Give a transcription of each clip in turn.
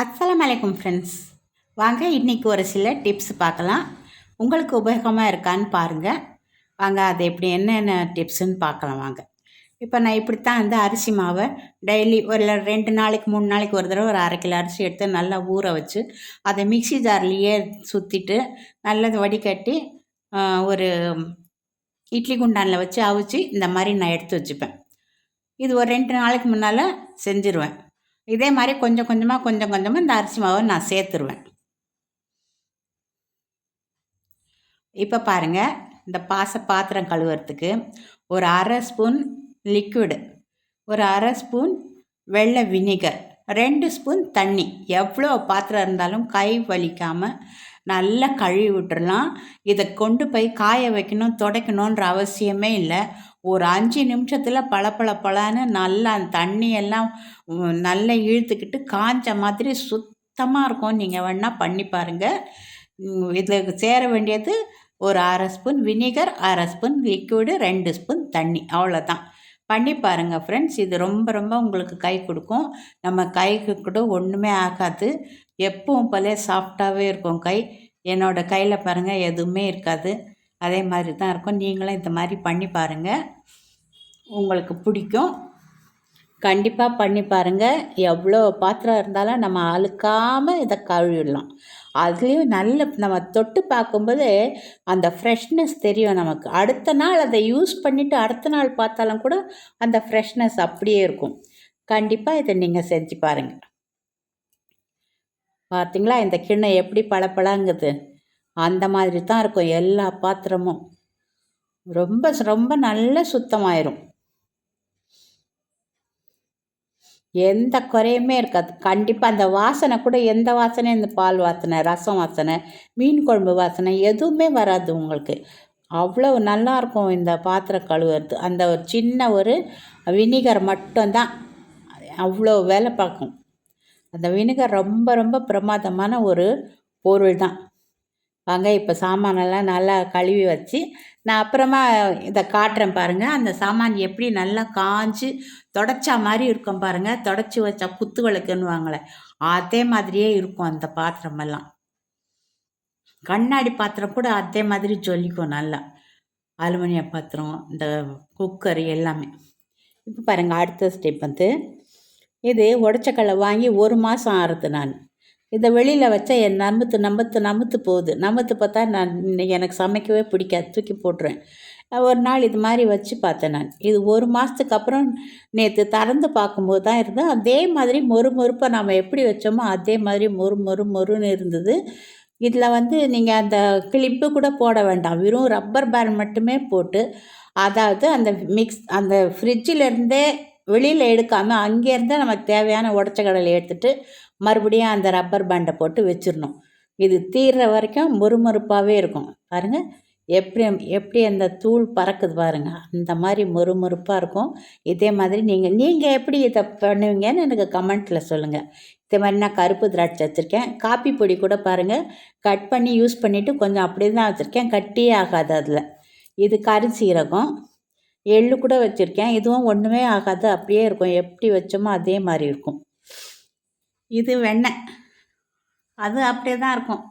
அஸ்ஸலாமு அலைக்கும் ஃப்ரெண்ட்ஸ் வாங்க இன்றைக்கி ஒரு சில டிப்ஸ் பார்க்கலாம். உங்களுக்கு உபயோகமாக இருக்கான்னு பாருங்கள் வாங்க அது எப்படி என்னென்ன டிப்ஸுன்னு பார்க்கலாம் வாங்க. இப்போ நான் இப்படித்தான் வந்து அரிசி மாவை டெய்லி ஒரு ரெண்டு நாளைக்கு மூணு நாளைக்கு ஒரு தடவை ஒரு அரை கிலோ அரிசி எடுத்து நல்லா ஊற வச்சு அதை மிக்ஸி ஜார்லேயே சுற்றிட்டு நல்லது வடிகட்டி ஒரு இட்லி குண்டானில் வச்சு அவிச்சு இந்த மாதிரி நான் எடுத்து வச்சுப்பேன். இது ஒரு ரெண்டு நாளைக்கு முன்னால் செஞ்சுருவேன். இதே மாதிரி கொஞ்சம் கொஞ்சமாக கொஞ்சம் கொஞ்சமாக இந்த அரிசி மாவை நான் சேர்த்துருவேன். இப்போ பாருங்கள் இந்த பாச பாத்திரம் கழுவுறதுக்கு ஒரு அரை ஸ்பூன் லிக்விடு ஒரு அரை ஸ்பூன் வெள்ளை வினிகர் ரெண்டு ஸ்பூன் தண்ணி. எவ்வளோ பாத்திரம் இருந்தாலும் கை வலிக்காமல் நல்லா கழுவி விட்டுறலாம். இதை கொண்டு போய் காய வைக்கணும் துடைக்கணுன்ற அவசியமே இல்லை. ஒரு அஞ்சு நிமிஷத்தில் பளபள நல்லா தண்ணியெல்லாம் நல்லா இழுத்துக்கிட்டு காஞ்ச மாதிரி சுத்தமாக இருக்கும். நீங்கள் வேணால் பண்ணி பாருங்கள் இதில் சேர வேண்டியது ஒரு அரை ஸ்பூன் வினிகர் அரை ஸ்பூன் லிக்விடு ரெண்டு ஸ்பூன் தண்ணி. அவ்வளோதான் பண்ணி பாருங்கள் ஃப்ரெண்ட்ஸ் இது ரொம்ப ரொம்ப உங்களுக்கு கை கொடுக்கும். நம்ம கைக்கு கூட ஒன்றுமே ஆகாது. எப்பவும் போல சாஃப்டாகவே இருக்கும் கை. என்னோடய கையில் பாருங்கள் எதுவுமே இருக்காது. அதே மாதிரி தான் இருக்கும். நீங்களும் இந்த மாதிரி பண்ணி பாருங்கள் உங்களுக்கு பிடிக்கும். கண்டிப்பாக பண்ணி பாருங்கள் எவ்வளோ பாத்திரம் இருந்தாலும் நம்ம அழுக்காமல் இதை கழுவிடலாம். அதுலேயும் நல்ல நம்ம தொட்டு பார்க்கும்போது அந்த ஃப்ரெஷ்னஸ் தெரியும் நமக்கு. அடுத்த நாள் அதை யூஸ் பண்ணிவிட்டு அடுத்த நாள் பார்த்தாலும் கூட அந்த ஃப்ரெஷ்னஸ் அப்படியே இருக்கும். கண்டிப்பாக இதை நீங்கள் செஞ்சு பாருங்கள் பார்த்தீங்களா? இந்த கிண்ணம் எப்படி பளபளங்குது? அந்த மாதிரி தான் இருக்கும் எல்லா பாத்திரமும். ரொம்ப ரொம்ப நல்ல சுத்தமாயிரும். எந்த குறையுமே இருக்காது. கண்டிப்பாக அந்த வாசனை கூட எந்த வாசனையும் இந்த பால் வாசனை ரசம் வாசனை மீன் குழம்பு வாசனை எதுவுமே வராது உங்களுக்கு. அவ்வளோ நல்லா இருக்கும் இந்த பாத்திரம் கழுவுறது. அந்த ஒரு சின்ன ஒரு வினிகர் மட்டும்தான். அவ்வளோ வேலை பார்க்கும். அந்த வினிகர் ரொம்ப ரொம்ப பிரமாதமான ஒரு பொருள் தான் வாங்க இப்போ சாமானெல்லாம் நல்லா கழுவி வச்சு நான் அப்புறமா இதை காட்டுறேன் பாருங்கள் அந்த சாமான் எப்படி நல்லா காஞ்சு தொடச்சா மாதிரி இருக்கும் பாருங்கள் தொடச்சி வச்சா குத்து விளக்குன்னுவாங்களே அதே மாதிரியே இருக்கும் அந்த பாத்திரமெல்லாம். கண்ணாடி பாத்திரம் கூட அதே மாதிரி ஜொலிக்கும் நல்லா. அலுமினிய பாத்திரம் இந்த குக்கர் எல்லாமே. இப்போ பாருங்கள் அடுத்த ஸ்டெப் வந்து இது உடச்சக்கல்லை வாங்கி ஒரு மாதம் ஆறுது நான். இதை வெளியில் வச்சா என் நமுத்து நமுத்து நமுத்து போகுது. நமுத்து பார்த்தா நான் எனக்கு சமைக்கவே பிடிக்காது. தூக்கி போட்டுருவேன். ஒரு நாள் இது மாதிரி வச்சு பார்த்தேன் நான். இது ஒரு மாதத்துக்கு அப்புறம் நேற்று திறந்து பார்க்கும்போது தான் இருந்தது. அதே மாதிரி மொறு மொறுப்பை நம்ம எப்படி வச்சோமோ அதே மாதிரி மொறு மொறு மொறுன்னு இருந்தது. இதில் வந்து நீங்கள் அந்த கிளிப்பு கூட போட வேண்டாம். வெறும் ரப்பர் பேண்ட் மட்டுமே போட்டு அதாவது அந்த மிக்ஸ் அந்த ஃப்ரிட்ஜில் இருந்தே வெளியில் எடுக்காமல் அங்கேருந்தே நமக்கு தேவையான உடச்ச கடலை எடுத்துகிட்டு மறுபடியும் அந்த ரப்பர் பேண்டை போட்டு வச்சிடணும். இது தீர்ற வரைக்கும் மொறுமொறுப்பாகவே இருக்கும். பாருங்கள் எப்படி எப்படி அந்த தூள் பறக்குது பாருங்கள் அந்த மாதிரி மொறுமொறுப்பாக இருக்கும். இதே மாதிரி நீங்கள் நீங்கள் எப்படி இதை பண்ணுவீங்கன்னு எனக்கு கமெண்ட்டில் சொல்லுங்கள் இதே மாதிரி நான் கருப்பு திராட்சை வச்சுருக்கேன். காப்பி பொடி கூட பாருங்கள் கட் பண்ணி யூஸ் பண்ணிவிட்டு கொஞ்சம் அப்படியே தான் வச்சுருக்கேன். கட்டியே ஆகாது அதில். இது கருஞ்சீரகம் எள்ளு கூட வச்சுருக்கேன். இதுவும் ஒன்றுமே ஆகாது. அப்படியே இருக்கும். எப்படி வச்சோமோ அதே மாதிரி இருக்கும். இது வெண்ணெய். அது அப்படியே தான் இருக்கும்.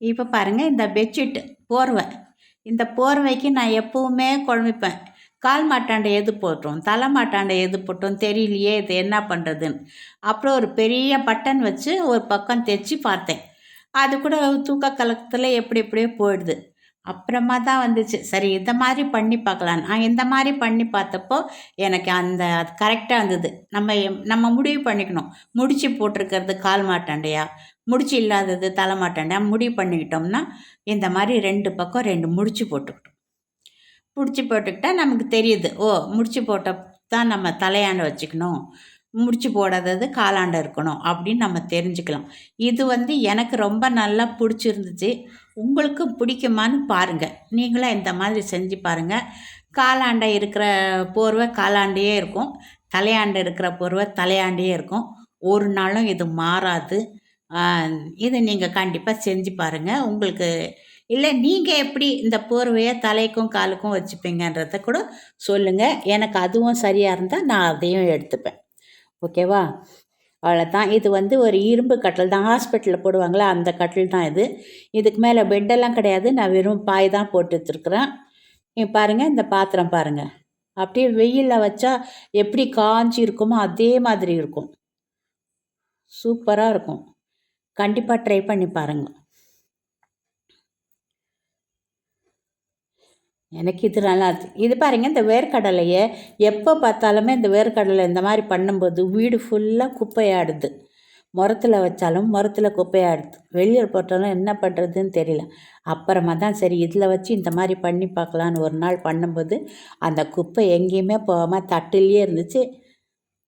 இப்போ பாருங்கள் இந்த பெட்ஷீட்டு போர்வை. இந்த போர்வைக்கு நான் எப்போவுமே குழம்பிப்பேன். கால் மாட்டாண்டை எது போட்டோம் தலை மாட்டாண்டை எது போட்டோம் தெரியலையே இது என்ன பண்ணுறதுன்னு அப்புறம் ஒரு பெரிய பட்டன் வச்சு ஒரு பக்கம் தைச்சி பார்த்தேன். அது கூட தூக்க கலக்கத்தில் எப்படி எப்படியோ போயிடுது. அப்புறமா தான் வந்துச்சு. சரி இந்த மாதிரி பண்ணி பார்க்கலாம். நான் இந்த மாதிரி பண்ணி பார்த்தப்போ எனக்கு அந்த அது கரெக்டாக இருந்தது. நம்ம நம்ம முடிவு பண்ணிக்கணும். முடிச்சு போட்டிருக்கிறது கால் மாட்டாண்டையா? முடிச்சு இல்லாதது தலை மாட்டாண்டையா முடிவு பண்ணிக்கிட்டோம்னா இந்த மாதிரி ரெண்டு பக்கம் ரெண்டு முடிச்சு போட்டுக்கிட்டோம். முடிச்சு போட்டுக்கிட்டா நமக்கு தெரியுது. ஓ முடிச்சு போட்ட தான் நம்ம தலையாண்டு வச்சுக்கணும். முடிச்சு போடாதது காலாண்டை இருக்கணும் அப்படின்னு நம்ம தெரிஞ்சுக்கலாம். இது வந்து எனக்கு ரொம்ப நல்லா பிடிச்சிருந்துச்சு. உங்களுக்கும் பிடிக்குமான்னு பாருங்கள் நீங்களும் இந்த மாதிரி செஞ்சு பாருங்கள் காலாண்டை இருக்கிற போர்வை காலாண்டையே இருக்கும். தலையாண்டை இருக்கிற போர்வை தலையாண்டையே இருக்கும். ஒரு நாளும் இது மாறாது. இதை இது நீங்கள் கண்டிப்பாக செஞ்சு பாருங்கள் உங்களுக்கு இல்லை நீங்கள் எப்படி இந்த போர்வையை தலைக்கும் காலுக்கும் வச்சுப்பீங்கன்றத கூட சொல்லுங்கள் எனக்கு அதுவும் சரியாக இருந்தால் நான் அதையும் எடுத்துப்பேன். ஓகேவா? அவ்வளோதான் இது வந்து ஒரு இரும்பு கட்டில் தான். ஹாஸ்பிட்டலில் போடுவாங்களே அந்த கட்டில் தான் இது. இதுக்கு மேலே பெட்டெல்லாம் கிடையாது. நான் வெறும் பாய் தான் போட்டு வச்சுருக்குறேன். இங்க பாருங்கள் இந்த பாத்திரம் பாருங்கள் அப்படியே வெயிலில் வச்சா எப்படி காஞ்சி இருக்குமோ அதே மாதிரி இருக்கும். சூப்பராக இருக்கும். கண்டிப்பாக ட்ரை பண்ணி பாருங்கள் எனக்கு இது நல்லா இது பாருங்க இந்த வேர்க்கடலையை எப்போ பார்த்தாலுமே இந்த வேர்க்கடலை இந்த மாதிரி பண்ணும்போது வீடு ஃபுல்லாக குப்பையாடுது. முரத்தில் வச்சாலும் முரத்தில் குப்பையாடுது. வெளியில் போட்டாலும் என்ன பண்ணுறதுன்னு தெரியல. அப்புறமா தான் சரி இதில் வச்சு இந்த மாதிரி பண்ணி பார்க்கலான்னு ஒரு நாள் பண்ணும்போது அந்த குப்பை எங்கேயுமே போகாமல் தட்டுலேயே இருந்துச்சு.